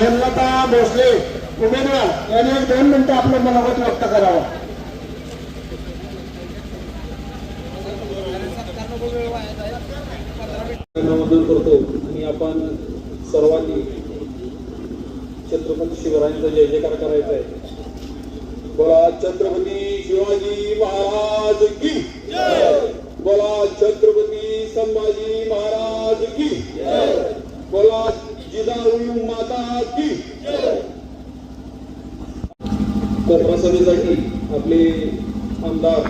हेमलता भोसले उमेदवार. यांनी एक दोन मिनिटं आपलं मनोगत व्यक्त करावं. नमन करतो आणि आपण सर्वांनी छत्रपती शिवरायांचा जय जयकार करायचा आहे. बोला छत्रपती शिवाजी महाराज की जाऊ माता की कोपरा सभेसाठी आपले आमदार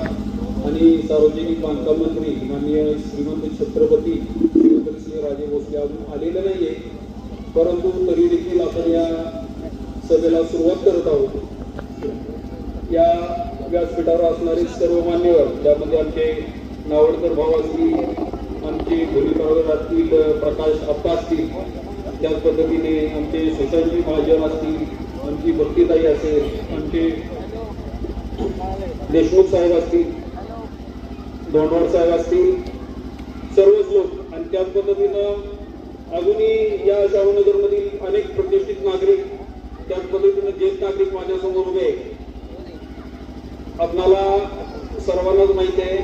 आणि सार्वजनिक बांधकाम मंत्री माननीय श्रीमंत छत्रपती श्रीमंत राजे भोसले अजून आलेले नाहीये. परंतु तरी देखील आपण या सभेला सुरुवात करत आहोत. या व्यासपीठावर असणारे सर्व मान्यवर ज्यामध्ये आमचे नावडकर भाऊ असतील आमचे भूमिकावर असतील प्रकाश आप्पा असतील त्याच पद्धतीने आमचे सुशांतजी महाजन असतील आमची भक्तीताई असेल आमचे देशमुख साहेब असतील दोंडवाड साहेब असतील सर्वच लोक. आणि त्याच पद्धतीनं अजूनही या शाहूनगरमधील अनेक प्रतिष्ठित नागरिक त्याच पद्धतीनं ज्येष्ठ नागरिक माझ्यासमोर उभे आपणाला सर्वांनाच माहिती आहे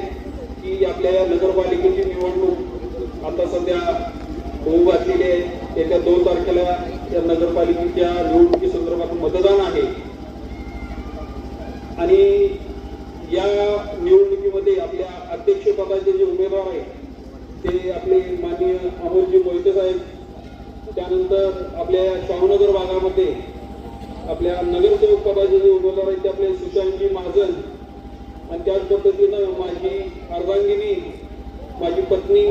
की आपल्या या नगरपालिकेची निवडणूक आता सध्या होऊ घातलेली आहे येत्या दोन तारखेला या त्या निवडणुकी संदर्भात मतदान आहे. आणि या निवडणुकीमध्ये आपल्या अध्यक्षपदाचे जे उमेदवार आहेत ते आपले माननीय अमोलजी मोहिते साहेब त्यानंतर आपल्या शाहूनगर भागामध्ये आपल्या नगरसेवक पदाचे जे उमेदवार आहेत ते आपले सुशांतजी महाजन आणि त्याच पद्धतीनं माझी अर्धांगिनी माझी पत्नी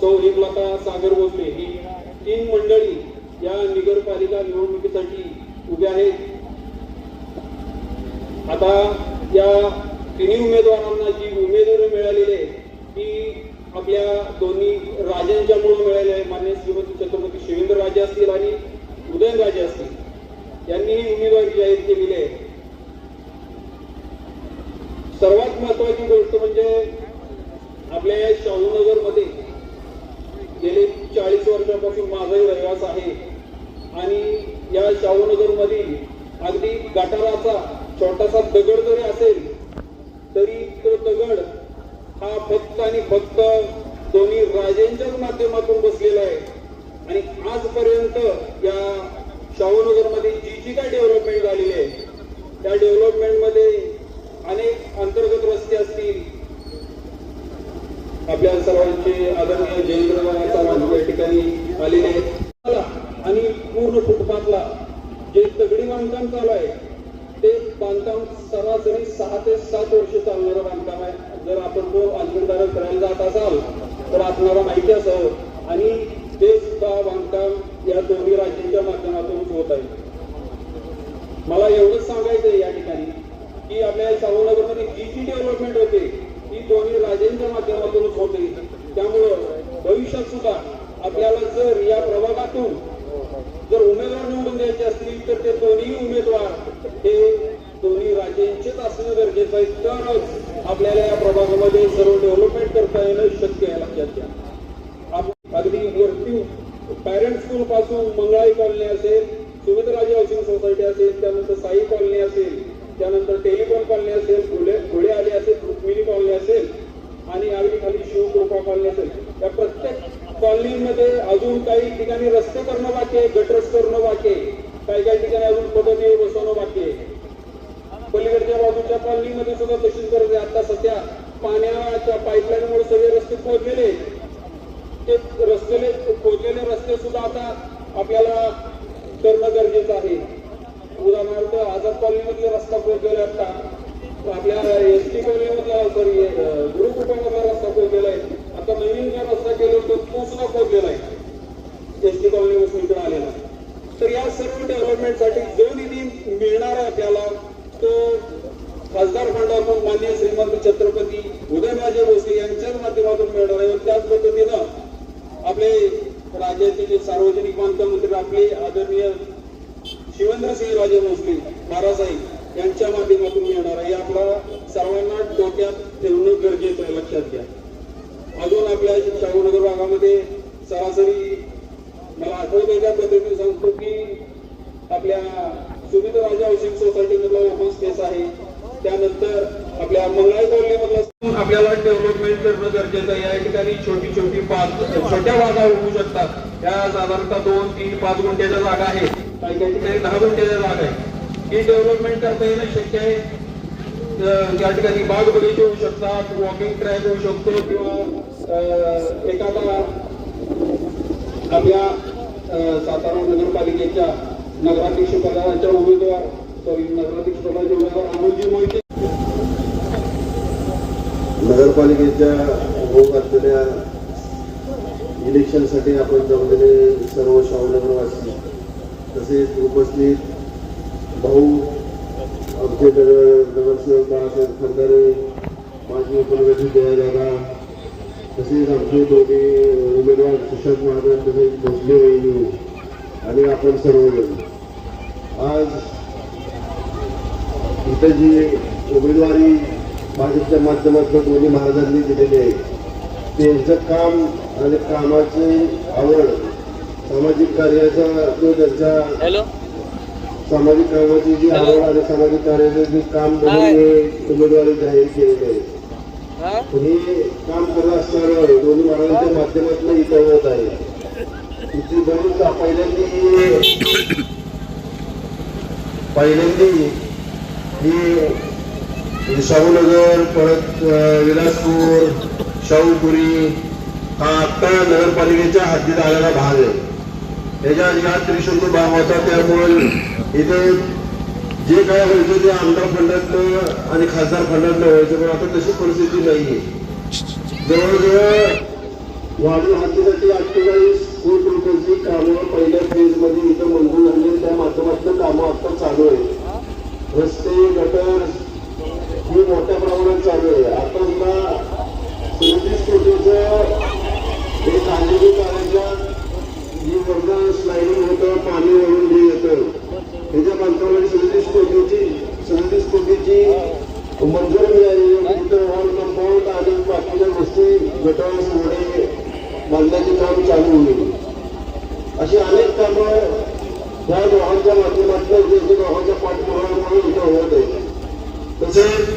सौ हेमलता सागर भोसले ही तीन मंडळी या नगरपालिका निवडणुकीसाठी उभ्या आहेत. आता या तिन्ही उमेदवारांना जी उमेदवारी मिळालेली आहे ती आपल्या दोन्ही राजांच्यामुळे मिळाली आहे. मान्य श्रीमती छत्रपती शिवेंद्र राजे असतील आणि उदयनराजे असतील. यांनी ही उमेदवारी जाहीर केलेली आहे. सर्वात महत्वाची गोष्ट म्हणजे आपल्या या शाहूनगरमध्ये गेले चाळीस वर्षापासून माझाही रहिवास आहे. आणि या शाहूनगर मधील अगदी गटाराचा छोटासा दगड जरी असेल तरी तो दगड हा फक्त आणि फक्त दोन्ही राजेंच्याच माध्यमातून बसलेला आहे. आणि आजपर्यंत या शाहूनगरमध्ये जी जी काय डेव्हलपमेंट झालेली आहे त्या डेव्हलपमेंटमध्ये अनेक अंतर्गत रस्ते असतील. आपल्या सर्वांचे आदरणीय जयेंद्र चव्हाण या ठिकाणी आलेले आहेत. संपूर्ण पूर्ण फुटपाथला जे दगडी बांधकाम चालू आहे ते बांधकाम सरासरी सहा ते सात वर्ष चालणारं बांधकाम आहे. जर आपण तो अंजनदार करायला जात असाल तर आपल्याला माहिती असावं. आणि ते सुद्धा बांधकाम या दोन्ही राज्यांच्या माध्यमातून होत आहे. मला एवढंच सांगायचं या ठिकाणी की आपल्या शाहूनगरमध्ये जी जी डेव्हलपमेंट होते ती दोन्ही राजेंच्या माध्यमातूनच होते. त्यामुळं भविष्यात सुद्धा आपल्याला जर या प्रभागातून जर उमेदवार निवडून द्यायचे असतील तर ते दोन्ही उमेदवार हे दोन्ही राजेंचेच असणं गरजेचं आहे. तरच आपल्याला या प्रभागामध्ये सर्व डेव्हलपमेंट करता येणं शक्य आहे लक्षात घ्या आप- अगदी वरती पॅरेंट स्कूल पासून मंगळाई कॉलनी असेल सुमित्राजी हाऊसिंग सोसायटी असेल त्यानंतर साई कॉलनी असेल त्यानंतर टेलिकॉम कॉलनी असेल घोडे घोडे आले असेल रुक्मिणी कॉलनी असेल आणि अगदी खाली शिवकृपा कॉलनी असेल या प्रत्येक कॉलनीमध्ये अजून काही ठिकाणी रस्ते करणं बाकी आहे गटरस करणं बाकी आहे. काही काही ठिकाणी अजून पद्धती बसवणं बाकी आहे. पलीकडच्या बाजूच्या कॉलनीमध्ये सुद्धा तशीच गरज आहे. आता सध्या पाण्याच्या पाईपलाईनमुळे सगळे रस्ते खोदलेले ते रस्ते खोदलेले रस्ते सुद्धा आता आपल्याला करणं गरजेचं आहे. उदाहरणार्थ आझाद कॉलनीमधले रस्ता खोदलेला आहे आता. आपल्या एस टी कॉलनीमधला सॉरी गुरुकुटामधला रस्ता खोदलेला आहे आता नवीन जो रस्ता केला तो तो सुद्धा खोदलेला आहे एस टी कॉलनीपासून इकडे आलेला आहे. तर या सर्व डेव्हलपमेंटसाठी जो निधी मिळणार आहे आपल्याला तो खासदार फंडातून मान्य श्रीमंत छत्रपती उदयनराजे भोसले यांच्याच माध्यमातून मिळणार आहे त्याच पद्धतीनं आपले राज्याचे जे सार्वजनिक बांधकाम मंत्री आपले आदरणीय शिवेंद्रसिंह राजे भोसले महाराजसाहेब यांच्या माध्यमातून ठेवणं गरजेचं आहे लक्षात घ्या. अजून आपल्या शाहूनगर भागामध्ये सरासरी मला आठवत त्या पद्धतीने सांगतो की आपल्या सुमित राजा हाऊसिंग सोसायटी मधला ओपन स्पेस आहे. त्यानंतर आपल्या मंगळाई कॉलनीमधला आपल्याला डेव्हलपमेंट करणं गरजेचं आहे. या ठिकाणी छोटी छोटी पाच छोट्या बागा होऊ शकतात. त्या साधारणतः दोन तीन पाच गुंठ्याच्या जागा आहेत. काही काही ठिकाणी दहा गुंठ्याच्या जागा आहेत. ही डेव्हलपमेंट करता येणं शक्य आहे. या ठिकाणी बाग बगीचे होऊ शकतात वॉकिंग ट्रॅक होऊ शकतो किंवा अं, एखादा आपल्या सातारा नगरपालिकेच्या नगराध्यक्ष पदाच्या उमेदवार सॉरी नगराध्यक्ष पदाचे उमेदवार अनुजी मोहिते. नगरपालिकेच्या होत असलेल्या इलेक्शनसाठी आपण जमलेले सर्व शाहूनगरवासी तसेच उपस्थित भाऊ आमचे नगर नगरसेवक बाळासाहेब खंदारे माजी तसेच आमचे दोन्ही उमेदवार सुशांत महाराज तसेच भोसले वहिनी आणि आपण सर्वजण आज इथं जी उमेदवारी भाजपच्या माध्यमातून दोन्ही महाराजांनी दिलेली आहे त्यांचं काम आणि कामाची आवड सामाजिक कार्याचा जो त्यांचा हॅलो. सामाजिक कामाची जी आवड आणि सामाजिक कार्याचं जे काम म्हणून उमेदवारी जाहीर केलेली आहे. हा. काम करत असताना दोन्ही महाराजांच्या माध्यमातून इथं होत आहे बरीच पहिल्यांदी पहिल्यांदी ही शाहूनगर परत विलासपूर शाहूपुरी हा आत्ता नगरपालिकेच्या हद्दीत आलेला भाग आहे. त्याच्या या त्रिशंकू भाग होता त्यामुळे इथे जे काय व्हायचं ते आमदार फंडातनं आणि खासदार फंडातनं व्हायचं पण आता तशी परिस्थिती नाहीये. जवळजवळ वाढीव हद्दीसाठी अठ्ठेचाळीस कोटी रुपयांची कामं पहिल्या फेजमध्ये इथं मंजूर झाली त्या माध्यमातून कामं आता चालू आहेत. रस्ते गटर हे मोठ्या प्रमाणात चालू आहे. आता सुद्धा सदतीस कोटीचं हे कांदिवली त्याच्या बांधकामाची सदतीस कोटीची सदतीस कोटीची मंजूर मिळाली. हॉल कंपाऊंड आणि बाकीच्या गोष्टी गटार सोडे बांधण्याचे काम चालू होईल अशी अनेक कामं या दोघांच्या माध्यमातून जे जे दोघांच्या पाठपुराव्यामुळे इथं होत आहे तसेच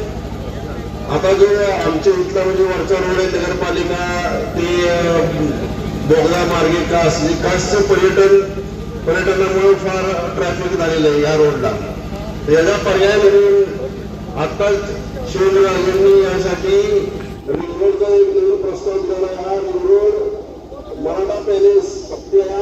आता जो आमच्या इथला म्हणजे वरचा रोड आहे नगरपालिका ते बोगदा मार्गे कास कासचं पर्यटन पर्यटनामुळे फार ट्रॅफिक झालेलं आहे या रोडला याचा पर्याय म्हणून आत्ताच शिवराजांनी यासाठी रिंग रोडचा एक नवीन प्रस्ताव दिला हा रिंग रोड मराठा पॅलेस या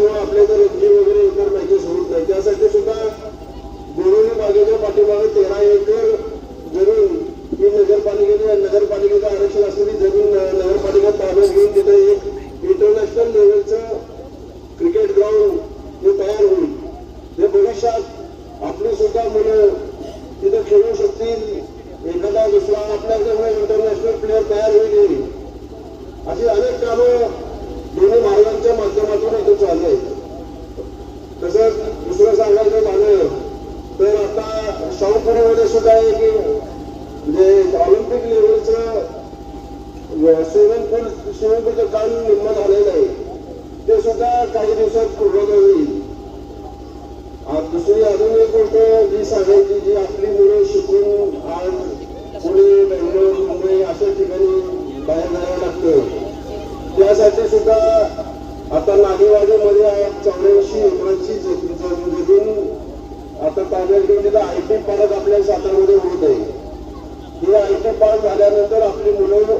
त्यामुळे आपल्या जर रणजी वगैरे इतर मॅचेस होत नाही त्यासाठी सुद्धा गोरुली बागेच्या पाठीमागे तेरा एकर जमीन ही नगरपालिकेने नगरपालिकेचं आरक्षण असलेली जमीन अं, नगरपालिका ताब्यात घेऊन तिथे एक इंटरनॅशनल लेवलचं क्रिकेट ग्राउंड हे तयार होईल हे भविष्यात आपली सुद्धा मुलं तिथे खेळू शकतील एखादा दुसरा आपल्याकडे इंटरनॅशनल प्लेअर तयार होईल अशी अनेक कामं दोन्ही महाराजांच्या माध्यमातून इथे चालू आहेत तसंच दुसरं सांगायचं झालं तर आता शाहूपुरीमध्ये सुद्धा एक म्हणजे ऑलिम्पिक लेवलचं स्विमिंग पूल स्विमिंग पूलचं काम निम्म झालेलं आहे ते सुद्धा काही दिवसात पूर्ण होईल आज दुसरी अजून एक गोष्ट जी सांगायची जी आपली मुलं शिकून आज पुणे बेंगलोर मुंबई अशा ठिकाणी बाहेर जावं लागतं त्यासाठी सुद्धा आता नागेवाडीमध्ये आहे चौऱ्याऐंशी एकरांची जमीन आता ताब्यात घेतलेला आय टी पार्क आपल्या सातारमध्ये होत आहे. हे आय टी पार्क झाल्यानंतर आपली मुलं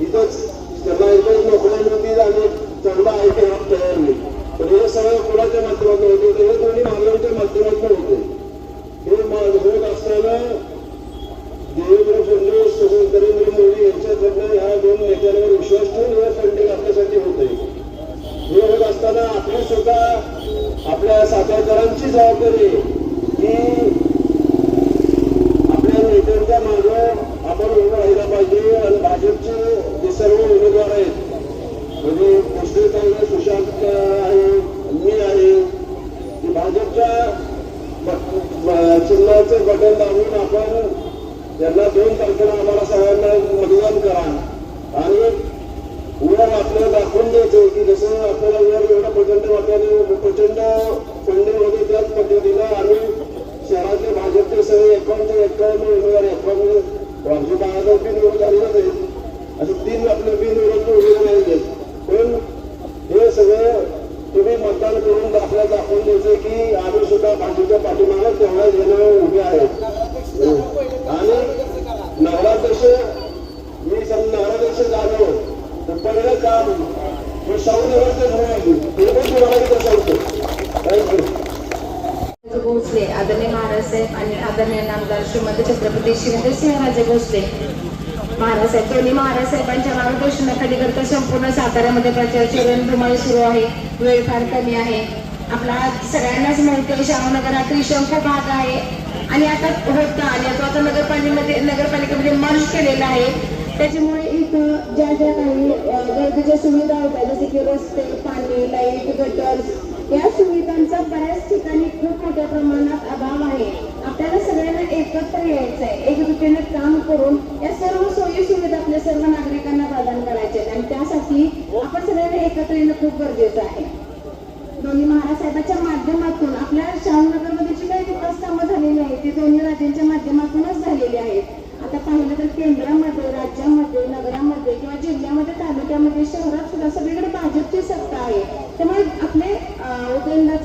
इथंच त्यांना इथंच नोकऱ्या मिळतील आणि चांगला आय टी हब तयार होईल. पण हे सगळं कोणाच्या माध्यमातून होते हे दोन्ही मागण्यांच्या माध्यमातून होते हे मा- होत असताना देवेंद्र फडणवीस तसेच नरेंद्र मोदी यांच्याकडनं ह्या दोन नेत्यांवर विश्वास ठेवून या फंड असताना आपली सुद्धा आपल्या सातारकरांची जबाबदारी आहे की आपल्या नेत्यांच्या मागं आपण उभं राहिला पाहिजे आणि भाजपचे जे सर्व उमेदवार आहेत म्हणजे मुस्लिम काँग्रेस सुशांत आहे मी आहे की भाजपच्या ब- ब- बटन दाबून आपण त्यांना दोन तारखेला आम्हाला सगळ्यांना मतदान करा. आणि वर आपल्याला दाखवून द्यायचं की जसं आपल्याला वर एवढं प्रचंड वाट्याने प्रचंड फंडिंग होते त्याच पद्धतीनं आम्ही शहरातले भाजपचे सगळे एकावन्न एकावन्न उमेदवार एकावन्न भाजप बाळाचा बिनविरोध झालेलाच आहे असं तीन आपले बिनविरोध उमेदवार आहेत पण हे सगळं तुम्ही मतदान करून दाखला दाखवून द्यायचं की बाजूच्या सुद्धा पाठीमागे तेवढ्या जण उभे आहेत. आणि नवराध्यक्ष मी समजा नवराध्यक्ष झालो तर पहिलं काम मी शाहू शाहूनगरचे म्हणून ते पण तुम्हाला इथं सांगतो. थँक्यू भोसले आदरणीय महाराज साहेब आणि आदरणीय नामदार श्रीमंत छत्रपती शिवेंद्र सिंहराजे भोसले. महाराज साहेब दोन्ही महाराज साहेबांच्या मार्गदर्शनाखाली करता संपूर्ण साताऱ्यामध्ये प्रचाराची रणधुमाळी सुरू आहे. वेळ फार कमी आहे. आपला सगळ्यांनाच माहिती आहे शाहू नगरात त्रिशंकू भाग आहे. आणि आता होता आणि आता आता नगरपालिकेमध्ये नगरपालिकेमध्ये मर्ज केलेला आहे. त्याच्यामुळे इथं ज्या ज्या काही गरजेच्या सुविधा होत्या जसे की रस्ते पाणी लाइट गटर्स या सुविधांचा बऱ्याच ठिकाणी खूप मोठ्या प्रमाणात अभाव आहे. आपल्याला सगळ्यांना एकत्र यायचं आहे एकजुटीने काम करून या सर्व सोयी सुविधा आपल्या सर्व नागरिकांना प्रदान करायच्या आहेत. आणि त्यासाठी आपण सगळ्यांना एकत्र येणं खूप गरजेचं आहे. दोन्ही महाराज साहेबांच्या माध्यमातून आपल्या शाहूनगरमध्ये जी काही विकास कामं झालेली आहेत ती दोन्ही राज्यांच्या माध्यमातूनच झालेली आहेत आता पाहिलं तर केंद्रामध्ये राज्यामध्ये नगरामध्ये किंवा जिल्ह्यामध्ये तालुक्यामध्ये शहरात सुद्धा सगळीकडे भाजपची सत्ता आहे. त्यामुळे आपले अं,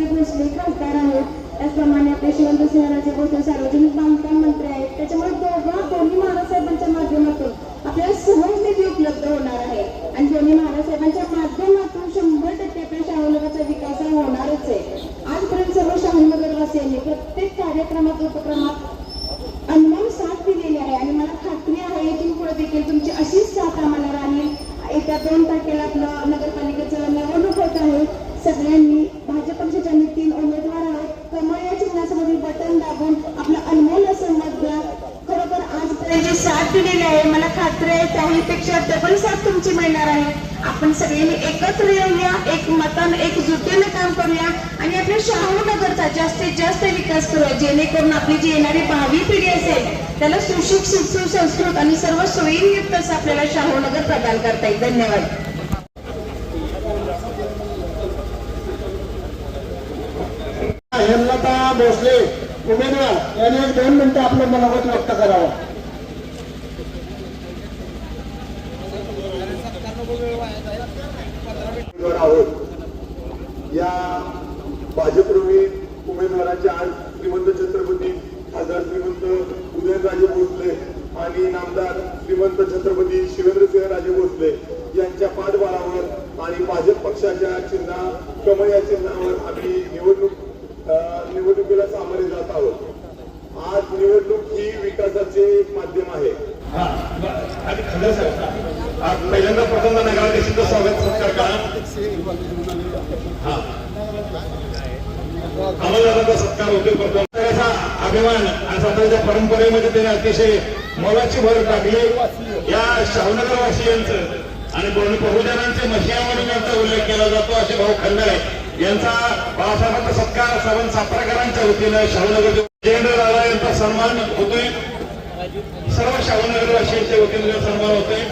भोसले खासदार आहेत. त्याचप्रमाणे आपले शिवंत सिंहराजे भोसले सार्वजनिक बांधकाम मंत्री आहेत त्याच्यामुळे दोघं दोन्ही महाराज साहेबांच्या माध्यमातून आपल्याला सहज निधी उपलब्ध होणार आहे आणि दोन्ही महाराज साहेबांच्या माध्यमातून शंभर टक्के आपल्या शाहूनगरचा विकास हा होणारच आहे आजपर्यंत सर्व शाहूनगरवासियांनी प्रत्येक कार्यक्रमात उपक्रमात अनमोल साथ दिलेली आहे आणि मला खात्री आहे इथून पुढे देखील तुमची अशीच साथ आम्हाला राहील येत्या दोन तारखेला आपलं नगरपालिकेचं निवडणूक होत आहे सगळ्यांनी भाजप पक्षाच्या आम्ही तीन उमेदवार आहोत. कमळ या चिन्हासमोरील बटन दाबून आपलं अनमोल असं मत द्या. खरोखर आजपर्यंत जी साथ दिलेली आहे मला खात्री आहे त्याहीपेक्षा डबल साथ तुमची मिळणार आहे. आपण सगळ्यांनी एकत्र येऊया एक मतानं एक जुटीनं काम करूया आणि आपल्या शाहूनगरचा जास्तीत जास्त विकास करूया जेणेकरून आपली जी येणारी भावी पिढी असेल त्याला सुशिक्षित सुसंस्कृत आणि सर्व सोयींयुक्त असं आपल्याला शाहूनगर प्रदान करता येईल. धन्यवाद. हेमलता भोसले उमेदवार. यांनी एक दोन मिनिटं आपलं मनोगत व्यक्त करावं. आहोत. या भाजपप्रेमी उमेदवाराच्या आज श्रीमंत छत्रपती खासदार श्रीमंत उदयनराजे भोसले आणि नामदार श्रीमंत छत्रपती शिवेंद्रसिंहराजे भोसले यांच्या पाठबळावर आणि भाजप पक्षाच्या चिन्हा कमळ या चिन्हावर आम्ही निवड अं, निवडणुकीला सामोरे जात आहोत आज निवडणूक ही विकासाचे एक माध्यम आहे आणि खरं सांगता आज पहिल्यांदा प्रथम नगराध्यक्षाचं स्वागत सत्कार करा हा अमलदारांचा सत्कार होतोय प्रथम त्याचा अभिमान त्यांच्या परंपरेमध्ये त्याने अतिशय मोलाची भर टाकली. या शाहूनगर वासियांचं आणि बहुजनांचे मशिया म्हणून यांचा उल्लेख केला जातो असे भाऊ खंडारे यांचा बाळासाहेबांचा सत्कार सावंत सातारकरांच्या वतीनं शाहूनगर जयेंद्र दादा यांचा सन्मान होतोय. सर्व शाहूनगर वासियांच्या वतीने सन्मान होतोय.